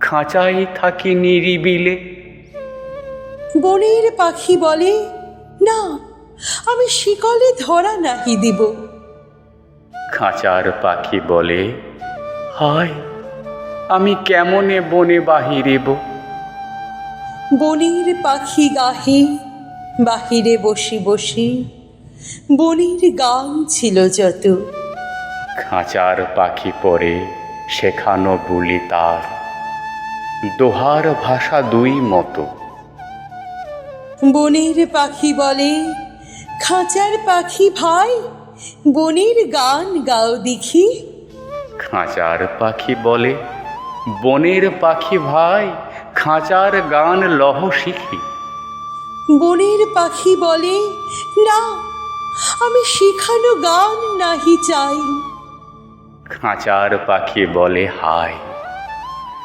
খাঁচায় থাকি নিরিবিলে। বনের পাখি বলে না আমি শিকলে ধরা নাহি দিব। খাঁচার পাখি বলে হায় আমি কেমনে বনে বাহিরিব বনের পাখি গাহে বাহিরে বসি বসি বনের গান ছিল যত। খাঁচার পাখি পরে শেখানো বুলি তার। দোহার ভাষা দুই মতো। বনের পাখি বলে খাঁচার পাখি ভাই বনের গান গাও দেখি। খাঁচার পাখি বলে বনের পাখি ভাই খাঁচার গান লহ শিখি। বনের পাখি বলে না আমি শিখানো গান নাহি চাই। খাঁচার পাখি বলে হায়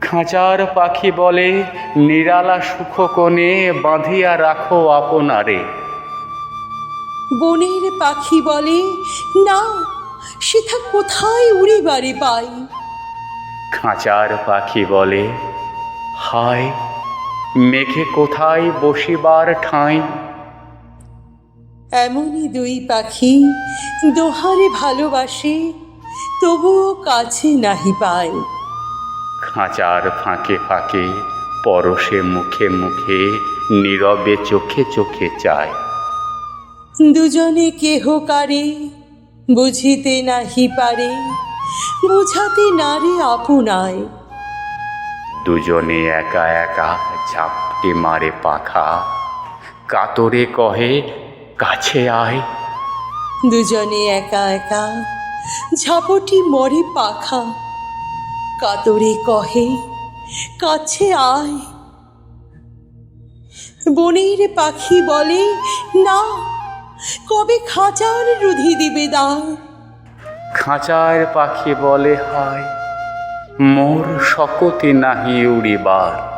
খাঁচার পাখি বলে নিরালা সুখ কোণে বাঁধিয়া রাখো আপনারে। বনের পাখি বলে না সেথা কোথায় উড়িবারে পাই? খাঁচার পাখি বলে হায় মেঘে কোথায় বসিবার ঠাঁই? এমনই দুই পাখি দোহারে ভালোবাসে তবুও কাছে নাহি পায়। খাঁচার ফাঁকে ফাঁকে পরশে মুখে মুখে নীরবে চোখে চোখে চায়। দুজনে কেহ কারে বুঝিতে নাহি পারে বুঝাতে নারে আপনায় দুজনে একা একা ঝাপটে মারে পাখা কাতরে কহে কাছে আয়। দুজনে একা একা ঝাপটি মরে পাখা। কাতরে কহে, কাছে আয়। বনের পাখি বলে, না, কবে খাঁচার রুধি দিবে দাও? খাঁচার পাখি বলে, হায়, মোর শকতে নাহি উড়িবার।